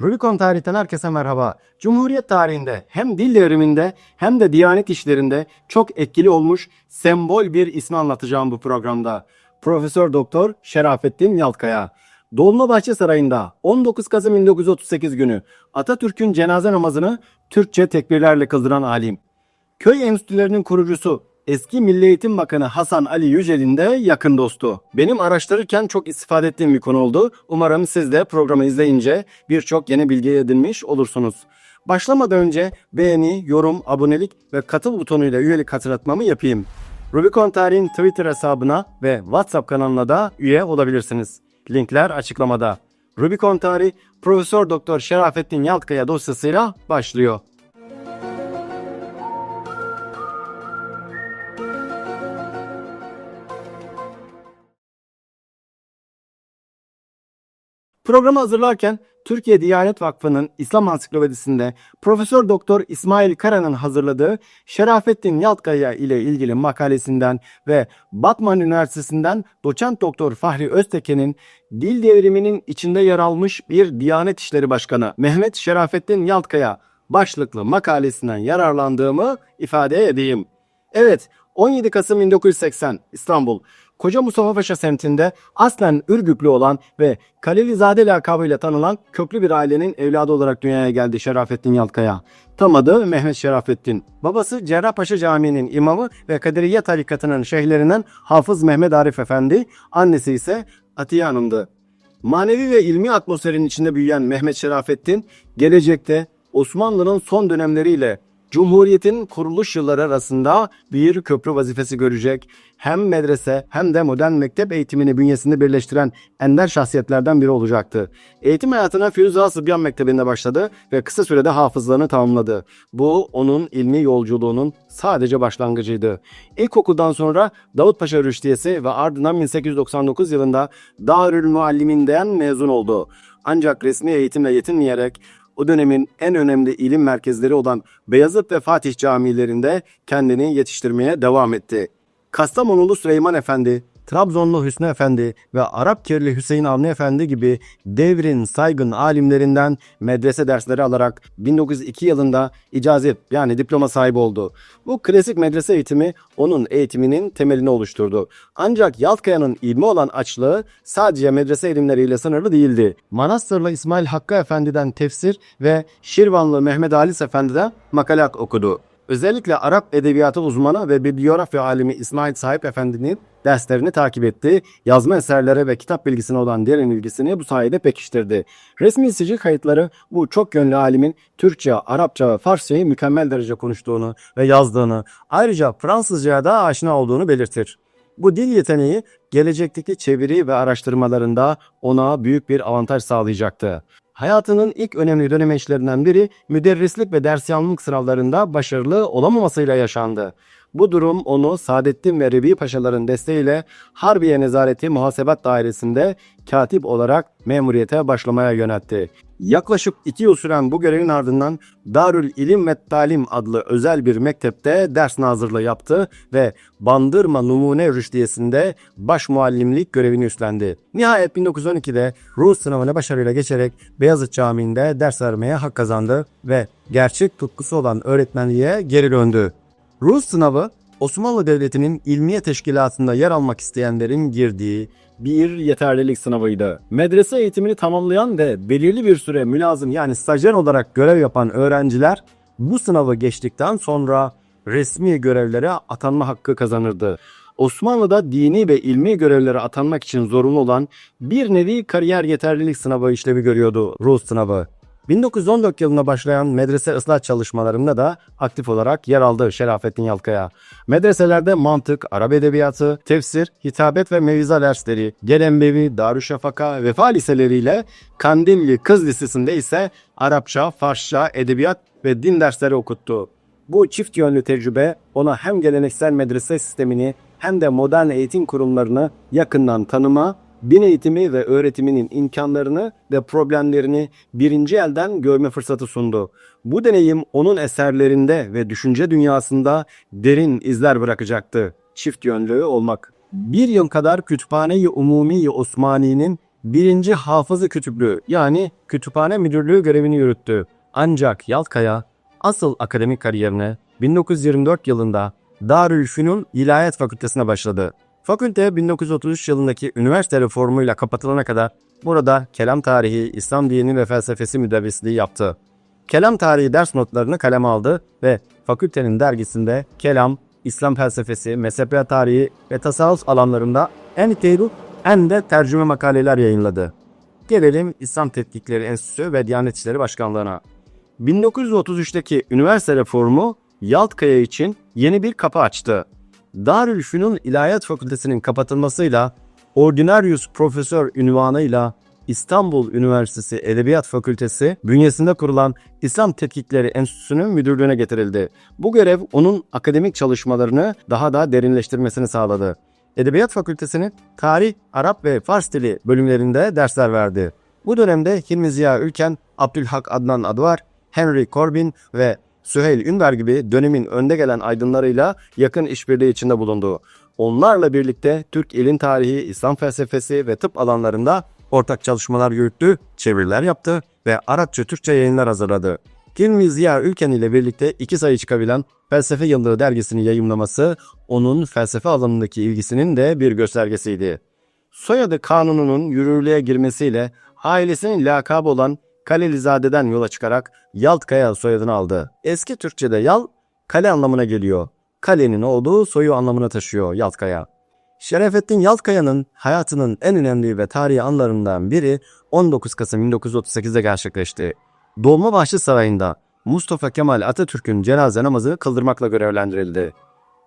Rubicon tarihten herkese merhaba. Cumhuriyet tarihinde hem dil devriminde hem de diyanet işlerinde çok etkili olmuş sembol bir ismi anlatacağım bu programda. Profesör Doktor Şerafettin Yalkaya. Dolmabahçe Sarayı'nda 19 Kasım 1938 günü Atatürk'ün cenaze namazını Türkçe tekbirlerle kıldıran alim. Köy enstitülerinin kurucusu eski Milli Eğitim Bakanı Hasan Ali Yücel'in de yakın dostu. Benim araştırırken çok istifade ettiğim bir konu oldu. Umarım siz de programı izleyince birçok yeni bilgi edinmiş olursunuz. Başlamadan önce beğeni, yorum, abonelik ve katıl butonuyla üyelik hatırlatmamı yapayım. Rubicon Tarih'in Twitter hesabına ve WhatsApp kanalına da üye olabilirsiniz. Linkler açıklamada. Rubicon Tarih Profesör Doktor Şerafettin Yaltkaya dosyasıyla başlıyor. Programı hazırlarken Türkiye Diyanet Vakfı'nın İslam Ansiklopedisinde Profesör Doktor İsmail Kara'nın hazırladığı Şerafettin Yaltkaya ile ilgili makalesinden ve Batman Üniversitesi'nden Doçent Doktor Fahri Özteke'nin dil devriminin içinde yer almış bir Diyanet İşleri Başkanı Mehmet Şerafettin Yaltkaya başlıklı makalesinden yararlandığımı ifade edeyim. Evet, 17 Kasım 1980 İstanbul. Koca Mustafa Paşa semtinde aslen Ürgüplü olan ve Kalelizade lakabıyla tanınan köklü bir ailenin evladı olarak dünyaya geldi Şerafettin Yalkaya. Tam adı Mehmet Şerafettin. Babası Cerrahpaşa Camii'nin imamı ve Kadiriye tarikatının şeyhlerinden Hafız Mehmet Arif Efendi, annesi ise Atiye Hanım'dı. Manevi ve ilmi atmosferin içinde büyüyen Mehmet Şerafettin, gelecekte Osmanlı'nın son dönemleriyle Cumhuriyet'in kuruluş yılları arasında bir köprü vazifesi görecek. Hem medrese hem de modern mektep eğitimini bünyesinde birleştiren ender şahsiyetlerden biri olacaktı. Eğitim hayatına Firuze Sıbyan Mektebi'nde başladı ve kısa sürede hafızlığını tamamladı. Bu onun ilmi yolculuğunun sadece başlangıcıydı. İlkokuldan sonra Davutpaşa Rüştiyesi ve ardından 1899 yılında Darül Muallimin'den mezun oldu. Ancak resmi eğitimle yetinmeyerek o dönemin en önemli ilim merkezleri olan Beyazıt ve Fatih camilerinde kendini yetiştirmeye devam etti. Kastamonulu Süleyman Efendi, Trabzonlu Hüsnü Efendi ve Arap Kirli Hüseyin Avni Efendi gibi devrin saygın alimlerinden medrese dersleri alarak 1902 yılında icazet yani diploma sahibi oldu. Bu klasik medrese eğitimi onun eğitiminin temelini oluşturdu. Ancak Yaltkaya'nın ilmi olan açlığı sadece medrese ilimleriyle sınırlı değildi. Manastırlı İsmail Hakkı Efendi'den tefsir ve Şirvanlı Mehmet Halis Efendi'den makalak okudu. Özellikle Arap edebiyatı uzmanı ve bibliografya alimi İsmail Sahip Efendi'nin derslerini takip etti. Yazma eserlere ve kitap bilgisine olan derin ilgisini bu sayede pekiştirdi. Resmi sicil kayıtları bu çok yönlü alimin Türkçe, Arapça ve Farsçayı mükemmel derece konuştuğunu ve yazdığını, ayrıca Fransızca'ya da aşina olduğunu belirtir. Bu dil yeteneği gelecekteki çeviri ve araştırmalarında ona büyük bir avantaj sağlayacaktı. Hayatının ilk önemli dönemeçlerinden biri müderrislik ve dersyanlık sınavlarında başarılı olamamasıyla yaşandı. Bu durum onu Saadettin ve Rebi Paşaların desteğiyle Harbiye Nezareti Muhasebat Dairesi'nde katip olarak memuriyete başlamaya yöneltti. Yaklaşık iki yıl süren bu görevin ardından Darül İlim ve Talim adlı özel bir mektepte ders nazırlığı yaptı ve Bandırma Numune Rüştiyesi'nde baş muallimlik görevini üstlendi. Nihayet 1912'de Rus sınavına başarıyla geçerek Beyazıt Camii'nde ders vermeye hak kazandı ve gerçek tutkusu olan öğretmenliğe geri döndü. Rus sınavı Osmanlı Devleti'nin ilmiye teşkilatında yer almak isteyenlerin girdiği bir yeterlilik sınavıydı. Medrese eğitimini tamamlayan ve belirli bir süre mülazım yani stajyer olarak görev yapan öğrenciler bu sınavı geçtikten sonra resmi görevlere atanma hakkı kazanırdı. Osmanlı'da dini ve ilmi görevlere atanmak için zorunlu olan bir nevi kariyer yeterlilik sınavı işlevi görüyordu Rus sınavı. 1914 yılında başlayan medrese ıslah çalışmalarında da aktif olarak yer aldı Şerafettin Yalkaya. Medreselerde mantık, Arap edebiyatı, tefsir, hitabet ve meviza dersleri, Gelenbevi, Darüşşafaka, Vefa liseleriyle Kandilli Kız Lisesi'nde ise Arapça, Farsça, edebiyat ve din dersleri okuttu. Bu çift yönlü tecrübe ona hem geleneksel medrese sistemini hem de modern eğitim kurumlarını yakından tanıma din eğitimi ve öğretiminin imkanlarını ve problemlerini birinci elden görme fırsatı sundu. Bu deneyim onun eserlerinde ve düşünce dünyasında derin izler bırakacaktı. Çift yönlü olmak. Bir yıl kadar Kütüphane-i Umumi-i Osmani'nin birinci hafızı kütüplüğü yani kütüphane müdürlüğü görevini yürüttü. Ancak Yaltkaya asıl akademik kariyerine 1924 yılında Darülfünun İlahiyat Fakültesine başladı. Fakülte 1933 yılındaki üniversite reformuyla kapatılana kadar burada kelam tarihi, İslam dini ve felsefesi müderrisliği yaptı. Kelam tarihi ders notlarını kaleme aldı ve fakültenin dergisinde kelam, İslam felsefesi, mezhepler tarihi ve tasavvuf alanlarında en teyru en de tercüme makaleler yayınladı. Gelelim İslam Tetkikleri Enstitüsü ve Diyanet İşleri Başkanlığı'na. 1933'teki üniversite reformu Yaltkaya için yeni bir kapı açtı. Darülfünun İlahiyat Fakültesinin kapatılmasıyla Ordinarius Profesör ünvanıyla İstanbul Üniversitesi Edebiyat Fakültesi bünyesinde kurulan İslam Tetkikleri Enstitüsü'nün müdürlüğüne getirildi. Bu görev onun akademik çalışmalarını daha da derinleştirmesini sağladı. Edebiyat Fakültesi'nin tarih, Arap ve Fars dili bölümlerinde dersler verdi. Bu dönemde Hilmi Ziya Ülken, Abdülhak Adnan Advar, Henry Corbin ve Süheyl Ünver gibi dönemin önde gelen aydınlarıyla yakın işbirliği içinde bulundu. Onlarla birlikte Türk ilin tarihi, İslam felsefesi ve tıp alanlarında ortak çalışmalar yürüttü, çeviriler yaptı ve Arapça Türkçe yayınlar hazırladı. Hilmi Ziya Ülken ile birlikte iki sayı çıkabilen Felsefe Yıllığı dergisini yayımlaması onun felsefe alanındaki ilgisinin de bir göstergesiydi. Soyadı kanununun yürürlüğe girmesiyle ailesinin lakabı olan Kalelizade'den yola çıkarak Yaltkaya soyadını aldı. Eski Türkçe'de yal, kale anlamına geliyor. Kalenin olduğu soyu anlamına taşıyor Yaltkaya. Şerefettin Yaltkaya'nın hayatının en önemli ve tarihi anlarından biri 19 Kasım 1938'de gerçekleşti. Dolmabahçe Sarayı'nda Mustafa Kemal Atatürk'ün cenaze namazı kıldırmakla görevlendirildi.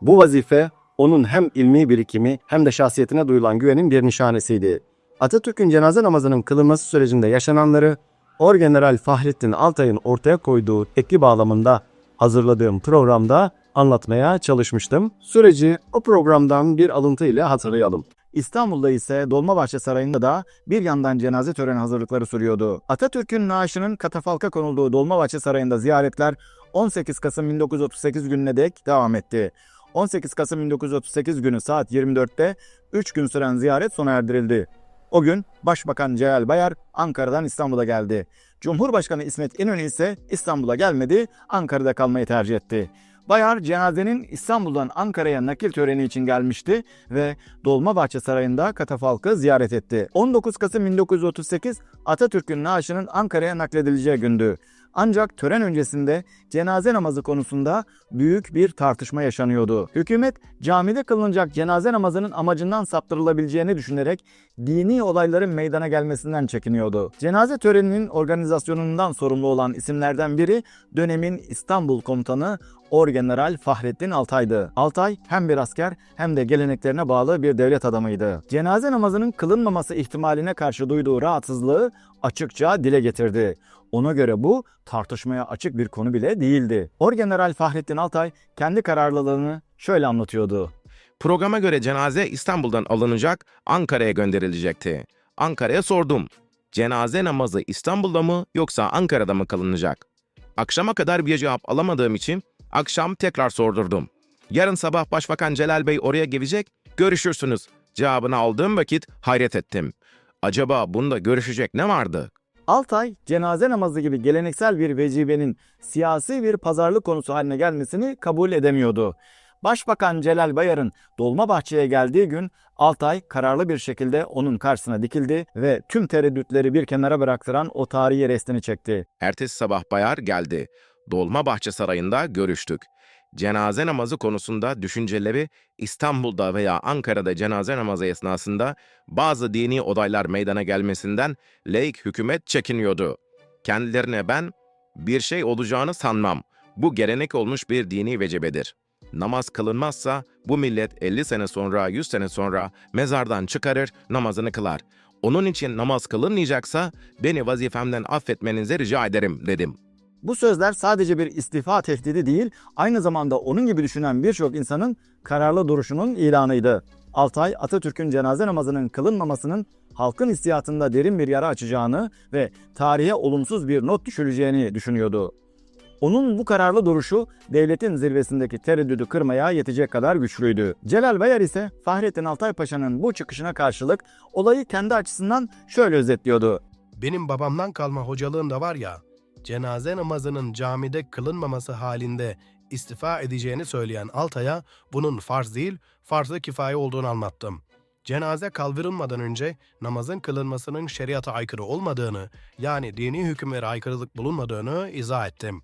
Bu vazife onun hem ilmi birikimi hem de şahsiyetine duyulan güvenin bir nişanesiydi. Atatürk'ün cenaze namazının kılınması sürecinde yaşananları Orgeneral Fahrettin Altay'ın ortaya koyduğu tekli bağlamında hazırladığım programda anlatmaya çalışmıştım. Süreci o programdan bir alıntı ile hatırlayalım. İstanbul'da ise Dolmabahçe Sarayı'nda da bir yandan cenaze töreni hazırlıkları sürüyordu. Atatürk'ün naaşının katafalka konulduğu Dolmabahçe Sarayı'nda ziyaretler 18 Kasım 1938 gününe dek devam etti. 18 Kasım 1938 günü saat 24'te 3 gün süren ziyaret sona erdirildi. O gün Başbakan Celal Bayar Ankara'dan İstanbul'a geldi. Cumhurbaşkanı İsmet İnönü ise İstanbul'a gelmedi, Ankara'da kalmayı tercih etti. Bayar cenazenin İstanbul'dan Ankara'ya nakil töreni için gelmişti ve Dolmabahçe Sarayı'nda katafalkı ziyaret etti. 19 Kasım 1938 Atatürk'ün naaşının Ankara'ya nakledileceği gündü. Ancak tören öncesinde cenaze namazı konusunda büyük bir tartışma yaşanıyordu. Hükümet camide kılınacak cenaze namazının amacından saptırılabileceğini düşünerek dini olayların meydana gelmesinden çekiniyordu. Cenaze töreninin organizasyonundan sorumlu olan isimlerden biri dönemin İstanbul komutanı Orgeneral Fahrettin Altay'dı. Altay hem bir asker hem de geleneklerine bağlı bir devlet adamıydı. Cenaze namazının kılınmaması ihtimaline karşı duyduğu rahatsızlığı açıkça dile getirdi. Ona göre bu tartışmaya açık bir konu bile değildi. Orgeneral Fahrettin Altay kendi kararlılığını şöyle anlatıyordu. Programa göre cenaze İstanbul'dan alınacak, Ankara'ya gönderilecekti. Ankara'ya sordum. Cenaze namazı İstanbul'da mı yoksa Ankara'da mı kılınacak? Akşama kadar bir cevap alamadığım için akşam tekrar sordurdum. Yarın sabah Başbakan Celal Bey oraya gelecek, görüşürsünüz. Cevabını aldığım vakit hayret ettim. Acaba bunda görüşecek ne vardı? Altay, cenaze namazı gibi geleneksel bir vecibenin siyasi bir pazarlık konusu haline gelmesini kabul edemiyordu. Başbakan Celal Bayar'ın Dolmabahçe'ye geldiği gün Altay kararlı bir şekilde onun karşısına dikildi ve tüm tereddütleri bir kenara bıraktıran o tarihi restini çekti. Ertesi sabah Bayar geldi. Dolmabahçe Sarayı'nda görüştük. Cenaze namazı konusunda düşünceleri İstanbul'da veya Ankara'da cenaze namazı esnasında bazı dini olaylar meydana gelmesinden laik hükümet çekiniyordu. Kendilerine ben bir şey olacağını sanmam. Bu gelenek olmuş bir dini vecibedir. Namaz kılınmazsa bu millet 50 sene sonra 100 sene sonra mezardan çıkarır namazını kılar. Onun için namaz kılınmayacaksa beni vazifemden affetmenizi rica ederim dedim. Bu sözler sadece bir istifa tehdidi değil, aynı zamanda onun gibi düşünen birçok insanın kararlı duruşunun ilanıydı. Altay, Atatürk'ün cenaze namazının kılınmamasının halkın hissiyatında derin bir yara açacağını ve tarihe olumsuz bir not düşüreceğini düşünüyordu. Onun bu kararlı duruşu devletin zirvesindeki tereddüdü kırmaya yetecek kadar güçlüydü. Celal Bayar ise Fahrettin Altay Paşa'nın bu çıkışına karşılık olayı kendi açısından şöyle özetliyordu. Benim babamdan kalma hocalığım da var ya, cenaze namazının camide kılınmaması halinde istifa edeceğini söyleyen Altay'a bunun farz değil, farz-ı kifaye olduğunu anlattım. Cenaze kaldırılmadan önce namazın kılınmasının şeriata aykırı olmadığını, yani dini hükümlere aykırılık bulunmadığını izah ettim.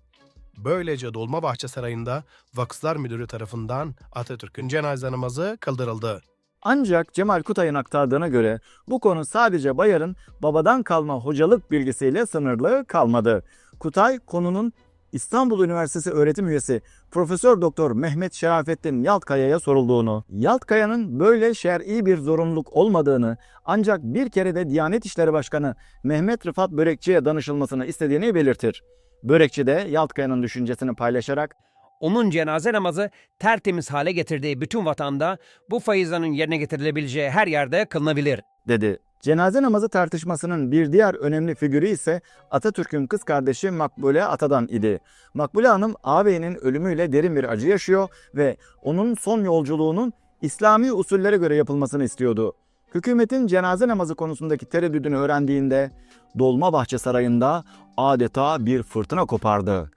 Böylece Dolmabahçe Sarayı'nda Vakıflar Müdürü tarafından Atatürk'ün cenaze namazı kıldırıldı. Ancak Cemal Kutay'ın aktardığına göre bu konu sadece Bayar'ın babadan kalma hocalık bilgisiyle sınırlı kalmadı. Kutay konunun İstanbul Üniversitesi öğretim üyesi Profesör Doktor Mehmet Şerafettin Yaltkaya'ya sorulduğunu, Yaltkaya'nın böyle şer'i bir zorunluluk olmadığını ancak bir kere de Diyanet İşleri Başkanı Mehmet Rıfat Börekçi'ye danışılmasını istediğini belirtir. Börekçi de Yaltkaya'nın düşüncesini paylaşarak Onun cenaze namazı tertemiz hale getirdiği bütün vatanda bu faizanın yerine getirilebileceği her yerde kılınabilir. dedi. Cenaze namazı tartışmasının bir diğer önemli figürü ise Atatürk'ün kız kardeşi Makbule Ata'dan idi. Makbule Hanım ağabeyinin ölümüyle derin bir acı yaşıyor ve onun son yolculuğunun İslami usullere göre yapılmasını istiyordu. Hükümetin cenaze namazı konusundaki tereddüdünü öğrendiğinde Dolmabahçe Sarayı'nda adeta bir fırtına kopardı.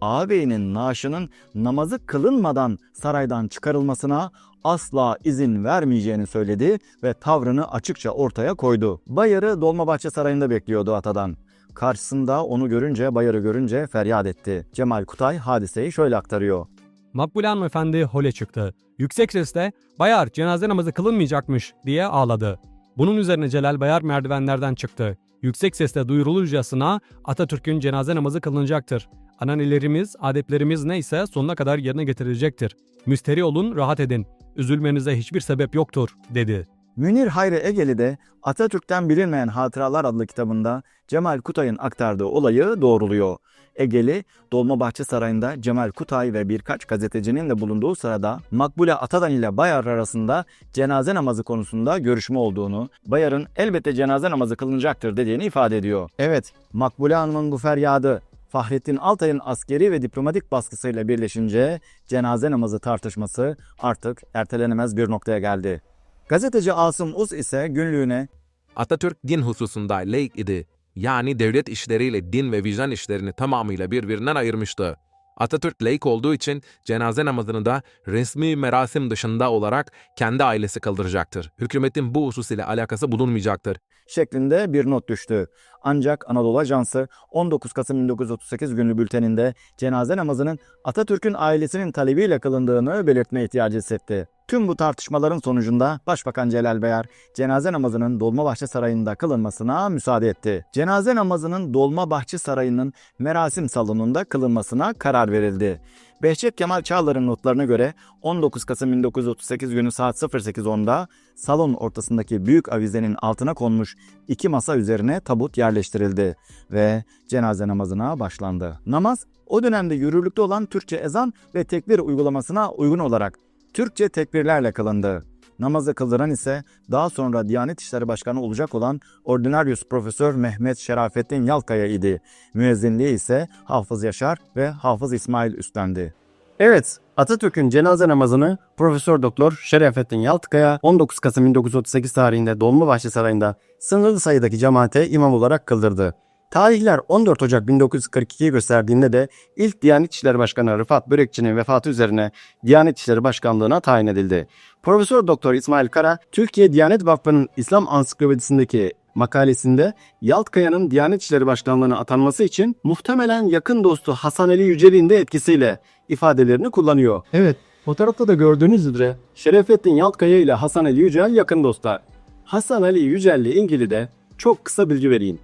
Ağabeyinin naaşının namazı kılınmadan saraydan çıkarılmasına asla izin vermeyeceğini söyledi ve tavrını açıkça ortaya koydu. Bayarı Dolmabahçe Sarayı'nda bekliyordu atadan. Karşısında onu görünce, Bayar'ı görünce feryat etti. Cemal Kutay hadiseyi şöyle aktarıyor. Makbule hanımefendi hole çıktı. Yüksek sesle Bayar cenaze namazı kılınmayacakmış diye ağladı. Bunun üzerine Celal Bayar merdivenlerden çıktı. Yüksek sesle duyurulurcasına Atatürk'ün cenaze namazı kılınacaktır. Ananelerimiz, adetlerimiz neyse sonuna kadar yerine getirilecektir. Müsteri olun, rahat edin. Üzülmenize hiçbir sebep yoktur, dedi. Münir Hayri Egeli de Atatürk'ten Bilinmeyen Hatıralar adlı kitabında Cemal Kutay'ın aktardığı olayı doğruluyor. Egeli, Dolmabahçe Sarayı'nda Cemal Kutay ve birkaç gazetecinin de bulunduğu sırada Makbule Atadan ile Bayar arasında cenaze namazı konusunda görüşme olduğunu, Bayar'ın elbette cenaze namazı kılınacaktır dediğini ifade ediyor. Evet, Makbule Hanım'ın bu feryadı Fahrettin Altay'ın askeri ve diplomatik baskısıyla birleşince cenaze namazı tartışması artık ertelenemez bir noktaya geldi. Gazeteci Asım Uz ise günlüğüne Atatürk din hususunda laik idi. Yani devlet işleriyle din ve vicdan işlerini tamamıyla birbirinden ayırmıştı. Atatürk laik olduğu için cenaze namazını da resmi merasim dışında olarak kendi ailesi kaldıracaktır. Hükümetin bu husus ile alakası bulunmayacaktır. şeklinde bir not düştü. Ancak Anadolu Ajansı 19 Kasım 1938 günlü bülteninde cenaze namazının Atatürk'ün ailesinin talebiyle kılındığını belirtme ihtiyacı hissetti. Tüm bu tartışmaların sonucunda Başbakan Celal Bayar cenaze namazının Dolmabahçe Sarayı'nda kılınmasına müsaade etti. Cenaze namazının Dolmabahçe Sarayı'nın merasim salonunda kılınmasına karar verildi. Behçet Kemal Çağlar'ın notlarına göre 19 Kasım 1938 günü saat 08.10'da salon ortasındaki büyük avizenin altına konmuş iki masa üzerine tabut yerleştirildi ve cenaze namazına başlandı. Namaz o dönemde yürürlükte olan Türkçe ezan ve tekbir uygulamasına uygun olarak Türkçe tekbirlerle kılındı. Namazı kıldıran ise daha sonra Diyanet İşleri Başkanı olacak olan Ordinarius Profesör Mehmet Şerafettin Yalkaya idi. Müezzinliği ise Hafız Yaşar ve Hafız İsmail üstlendi. Evet, Atatürk'ün cenaze namazını Profesör Doktor Şerafettin Yaltıkaya 19 Kasım 1938 tarihinde Dolmabahçe Sarayı'nda sınırlı sayıdaki cemaate imam olarak kıldırdı. Tarihler 14 Ocak 1942'yi gösterdiğinde de ilk Diyanet İşleri Başkanı Rıfat Börekçi'nin vefatı üzerine Diyanet İşleri Başkanlığı'na tayin edildi. Profesör Doktor İsmail Kara, Türkiye Diyanet Vakfı'nın İslam Ansiklopedisindeki makalesinde Yaltkaya'nın Diyanet İşleri Başkanlığı'na atanması için muhtemelen yakın dostu Hasan Ali Yücel'in de etkisiyle ifadelerini kullanıyor. Evet, fotoğrafta da gördüğünüz üzere Şerefettin Yaltkaya ile Hasan Ali Yücel yakın dostlar. Hasan Ali Yücel ile ilgili de çok kısa bilgi vereyim.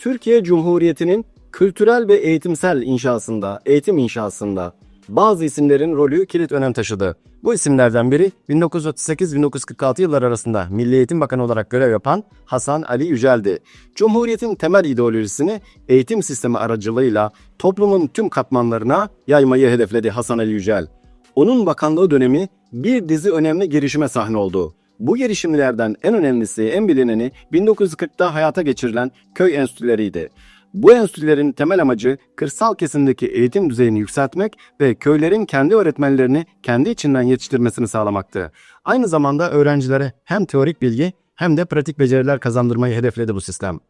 Türkiye Cumhuriyeti'nin kültürel ve eğitimsel inşasında, eğitim inşasında bazı isimlerin rolü kilit önem taşıdı. Bu isimlerden biri 1938-1946 yılları arasında Milli Eğitim Bakanı olarak görev yapan Hasan Ali Yücel'di. Cumhuriyetin temel ideolojisini eğitim sistemi aracılığıyla toplumun tüm katmanlarına yaymayı hedefledi Hasan Ali Yücel. Onun bakanlığı dönemi bir dizi önemli girişime sahne oldu. Bu girişimlerden en önemlisi, en bilineni 1940'ta hayata geçirilen köy enstitüleriydi. Bu enstitülerin temel amacı kırsal kesimdeki eğitim düzeyini yükseltmek ve köylerin kendi öğretmenlerini kendi içinden yetiştirmesini sağlamaktı. Aynı zamanda öğrencilere hem teorik bilgi hem de pratik beceriler kazandırmayı hedefledi bu sistem.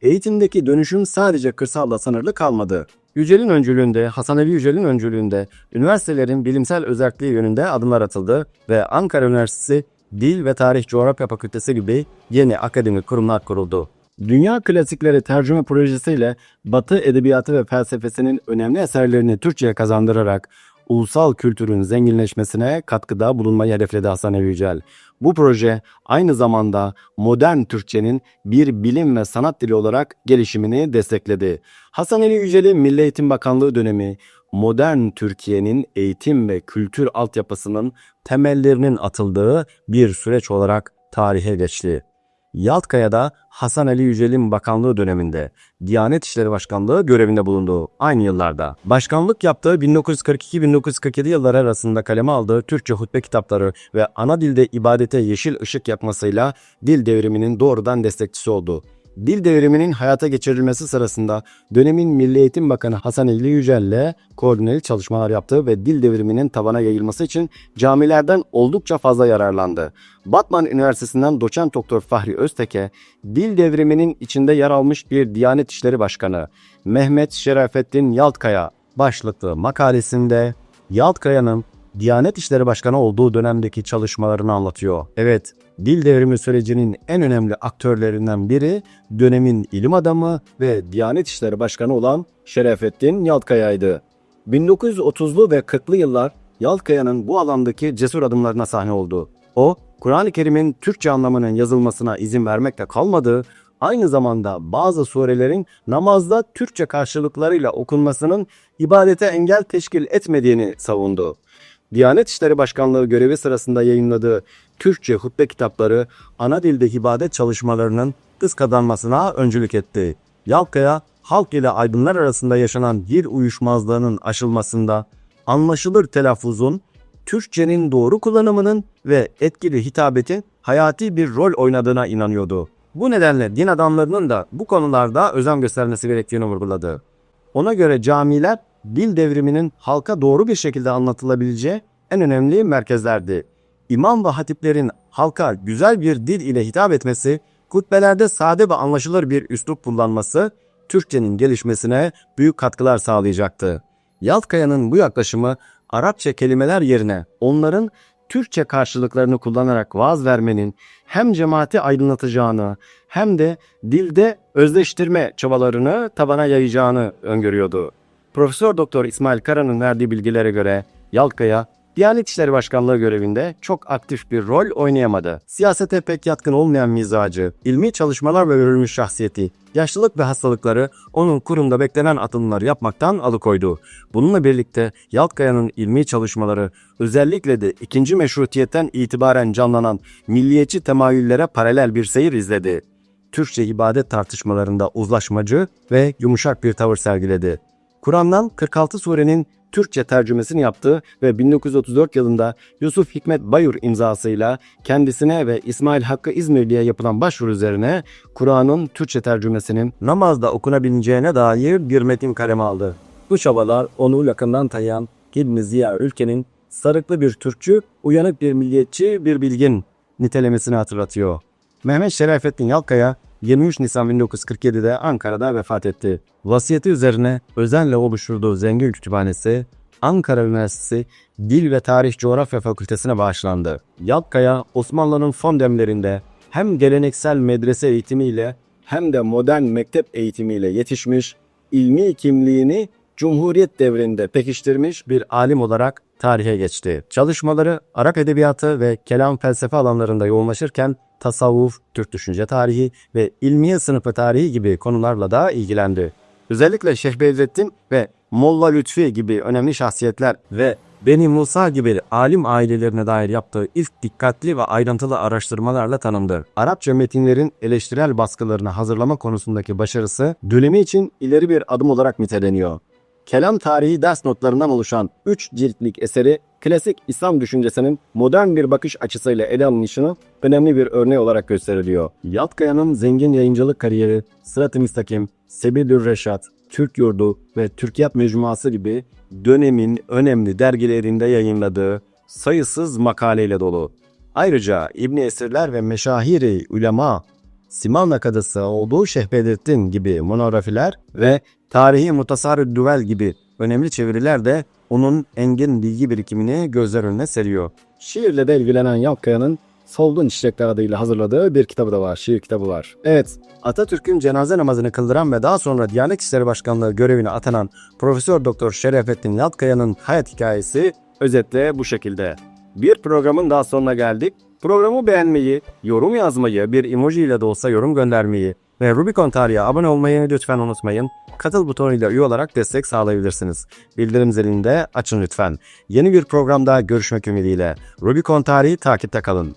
Eğitimdeki dönüşüm sadece kırsalla sınırlı kalmadı. Yücel'in öncülüğünde, Hasan Ali Yücel'in öncülüğünde üniversitelerin bilimsel özelliği yönünde adımlar atıldı ve Ankara Üniversitesi Dil ve Tarih Coğrafya Fakültesi gibi yeni akademik kurumlar kuruldu. Dünya klasikleri tercüme projesiyle Batı edebiyatı ve felsefesinin önemli eserlerini Türkçe'ye kazandırarak ulusal kültürün zenginleşmesine katkıda bulunmayı hedefledi Hasan Yücel. Bu proje aynı zamanda modern Türkçenin bir bilim ve sanat dili olarak gelişimini destekledi. Hasan Ali Yücel'in Milli Eğitim Bakanlığı dönemi modern Türkiye'nin eğitim ve kültür altyapısının temellerinin atıldığı bir süreç olarak tarihe geçti. Yaltkaya'da Hasan Ali Yücel'in bakanlığı döneminde Diyanet İşleri Başkanlığı görevinde bulunduğu aynı yıllarda. Başkanlık yaptığı 1942-1947 yılları arasında kaleme aldığı Türkçe hutbe kitapları ve ana dilde ibadete yeşil ışık yakmasıyla dil devriminin doğrudan destekçisi oldu. Dil devriminin hayata geçirilmesi sırasında dönemin Milli Eğitim Bakanı Hasan Ali Yücel ile koordineli çalışmalar yaptı ve dil devriminin tabana yayılması için camilerden oldukça fazla yararlandı. Batman Üniversitesi'nden doçent doktor Fahri Özteke, dil devriminin içinde yer almış bir Diyanet İşleri Başkanı Mehmet Şerafettin Yaltkaya başlıklı makalesinde Yaltkaya'nın Diyanet İşleri Başkanı olduğu dönemdeki çalışmalarını anlatıyor. Evet, dil devrimi sürecinin en önemli aktörlerinden biri dönemin ilim adamı ve Diyanet İşleri Başkanı olan Şerefettin Yaltkaya'ydı. 1930'lu ve 40'lı yıllar Yaltkaya'nın bu alandaki cesur adımlarına sahne oldu. O, Kur'an-ı Kerim'in Türkçe anlamının yazılmasına izin vermekle kalmadı, aynı zamanda bazı surelerin namazda Türkçe karşılıklarıyla okunmasının ibadete engel teşkil etmediğini savundu. Diyanet İşleri Başkanlığı görevi sırasında yayınladığı Türkçe hutbe kitapları ana dilde ibadet çalışmalarının kız kazanmasına öncülük etti. Yalkaya, halk ile aydınlar arasında yaşanan dil uyuşmazlığının aşılmasında anlaşılır telaffuzun, Türkçenin doğru kullanımının ve etkili hitabetin hayati bir rol oynadığına inanıyordu. Bu nedenle din adamlarının da bu konularda özen göstermesi gerektiğini vurguladı. Ona göre camiler dil devriminin halka doğru bir şekilde anlatılabileceği en önemli merkezlerdi. İmam ve hatiplerin halka güzel bir dil ile hitap etmesi, hutbelerde sade ve anlaşılır bir üslup kullanması, Türkçenin gelişmesine büyük katkılar sağlayacaktı. Yaltkaya'nın bu yaklaşımı Arapça kelimeler yerine onların Türkçe karşılıklarını kullanarak vaaz vermenin hem cemaati aydınlatacağını hem de dilde özleştirme çabalarını tabana yayacağını öngörüyordu. Profesör Doktor İsmail Kara'nın verdiği bilgilere göre Yalkaya Diyanet İşleri Başkanlığı görevinde çok aktif bir rol oynayamadı. Siyasete pek yatkın olmayan mizacı, ilmi çalışmalar ve görülmüş şahsiyeti, yaşlılık ve hastalıkları onun kurumda beklenen atılımları yapmaktan alıkoydu. Bununla birlikte Yaltkaya'nın ilmi çalışmaları özellikle de ikinci meşrutiyetten itibaren canlanan milliyetçi temayüllere paralel bir seyir izledi. Türkçe ibadet tartışmalarında uzlaşmacı ve yumuşak bir tavır sergiledi. Kur'an'dan 46 surenin Türkçe tercümesini yaptı ve 1934 yılında Yusuf Hikmet Bayur imzasıyla kendisine ve İsmail Hakkı İzmirli'ye yapılan başvuru üzerine Kur'an'ın Türkçe tercümesinin namazda okunabileceğine dair bir metin kaleme aldı. Bu çabalar onu yakından tanıyan İbn Ziya ülkenin sarıklı bir Türkçü, uyanık bir milliyetçi, bir bilgin nitelemesini hatırlatıyor. Mehmet Şerafettin Yalkaya 23 Nisan 1947'de Ankara'da vefat etti. Vasiyeti üzerine özenle oluşturduğu zengin kütüphanesi Ankara Üniversitesi Dil ve Tarih Coğrafya Fakültesine bağışlandı. Yalkaya Osmanlı'nın son demlerinde hem geleneksel medrese eğitimiyle hem de modern mektep eğitimiyle yetişmiş, ilmi kimliğini Cumhuriyet devrinde pekiştirmiş bir alim olarak tarihe geçti. Çalışmaları Arap edebiyatı ve kelam felsefe alanlarında yoğunlaşırken tasavvuf, Türk düşünce tarihi ve ilmiye sınıfı tarihi gibi konularla da ilgilendi. Özellikle Şeyh Bedrettin ve Molla Lütfi gibi önemli şahsiyetler ve Beni Musa gibi alim ailelerine dair yaptığı ilk dikkatli ve ayrıntılı araştırmalarla tanındı. Arapça metinlerin eleştirel baskılarını hazırlama konusundaki başarısı dönemi için ileri bir adım olarak niteleniyor. Kelam tarihi ders notlarından oluşan 3 ciltlik eseri klasik İslam düşüncesinin modern bir bakış açısıyla ele alınışını önemli bir örneği olarak gösteriliyor. Yatkaya'nın zengin yayıncılık kariyeri, Sırat-ı Müstakim, Sebilür Reşat, Türk Yurdu ve Türkiyat Mecmuası gibi dönemin önemli dergilerinde yayınladığı sayısız makaleyle dolu. Ayrıca İbni Esirler ve Meşahiri Ulema, Siman Kadısı olduğu Şeyh Bedrettin gibi monografiler ve Tarihi Mutasarrı Düvel gibi önemli çeviriler de onun engin bilgi birikimini gözler önüne seriyor. Şiirle de ilgilenen Yalkaya'nın Solgun Çiçekler adıyla hazırladığı bir kitabı da var, şiir kitabı var. Evet, Atatürk'ün cenaze namazını kıldıran ve daha sonra Diyanet İşleri Başkanlığı görevine atanan Profesör Doktor Şerefettin Yalkaya'nın hayat hikayesi özetle bu şekilde. Bir programın daha sonuna geldik. Programı beğenmeyi, yorum yazmayı, bir emoji ile de olsa yorum göndermeyi ve Rubicon Tarihi'ye abone olmayı lütfen unutmayın. Katıl butonuyla üye olarak destek sağlayabilirsiniz. Bildirim zilini de açın lütfen. Yeni bir programda görüşmek ümidiyle. Rubicon Tarihi takipte kalın.